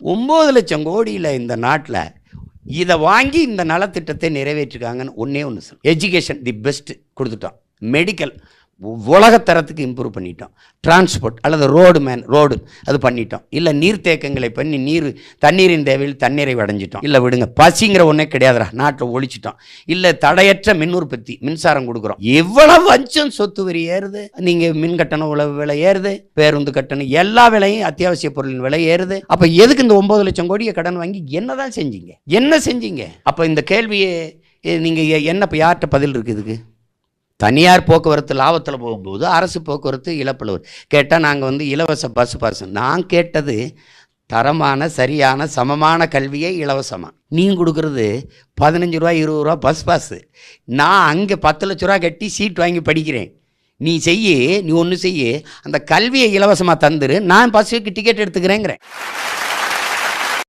ஒம்பது லட்சம் கோடியில் இந்த நாட்டில் இதை வாங்கி இந்த நலத்திட்டத்தை நிறைவேற்றிருக்காங்கன்னு ஒன்றே ஒன்று சொல்லு எஜுகேஷன் தி பெஸ்ட் கொடுத்துட்டோம். மெடிக்கல் உலகத்தரத்துக்கு இம்ப்ரூவ் பண்ணிட்டோம். டிரான்ஸ்போர்ட் அல்லது ரோடு மேன் ரோடு அது பண்ணிட்டோம். இல்லை நீர்த்தேக்கங்களை பண்ணி நீர் தண்ணீரின் தேவையில் தண்ணீரை அடைஞ்சிட்டோம் இல்லை விடுங்க பசிங்கிற ஒன்றே கிடையாதுடா நாட்டில் ஒழிச்சிட்டோம். இல்லை தடையற்ற மின் உற்பத்தி மின்சாரம் கொடுக்குறோம். எவ்வளவு வஞ்சம் சொத்து வரி ஏறுது? நீங்கள் மின் கட்டணம் உழவு விலை ஏறுது பேருந்து கட்டணம் எல்லா விலையும் அத்தியாவசிய பொருளின் விலை ஏறுது. அப்போ எதுக்கு இந்த ஒம்பது லட்சம் கோடியை கடன் வாங்கி என்னதான் செஞ்சீங்க? என்ன செஞ்சீங்க? அப்போ இந்த கேள்வியை நீங்கள் என்ன இப்போ யார்கிட்ட பதில் இருக்குது இதுக்கு? தனியார் போக்குவரத்து லாபத்தில் போகும்போது அரசு போக்குவரத்து இழப்பில் வரும். கேட்டால் நாங்கள் வந்து இலவச பஸ் பாஸ் நான் கேட்டது தரமான சரியான சமமான கல்வியை இலவசமாக நீங்கள் கொடுக்குறது பதினஞ்சு ரூபா இருபது ரூபா பஸ் பாஸு நான் அங்கே பத்து லட்ச ரூபா கட்டி சீட் வாங்கி படிக்கிறேன். நீ செய்யு நீ ஒன்று செய்யு. அந்த கல்வியை இலவசமாக தந்துரு. நான் பஸ்ஸுக்கு டிக்கெட் எடுத்துக்கிறேங்கிறேன்.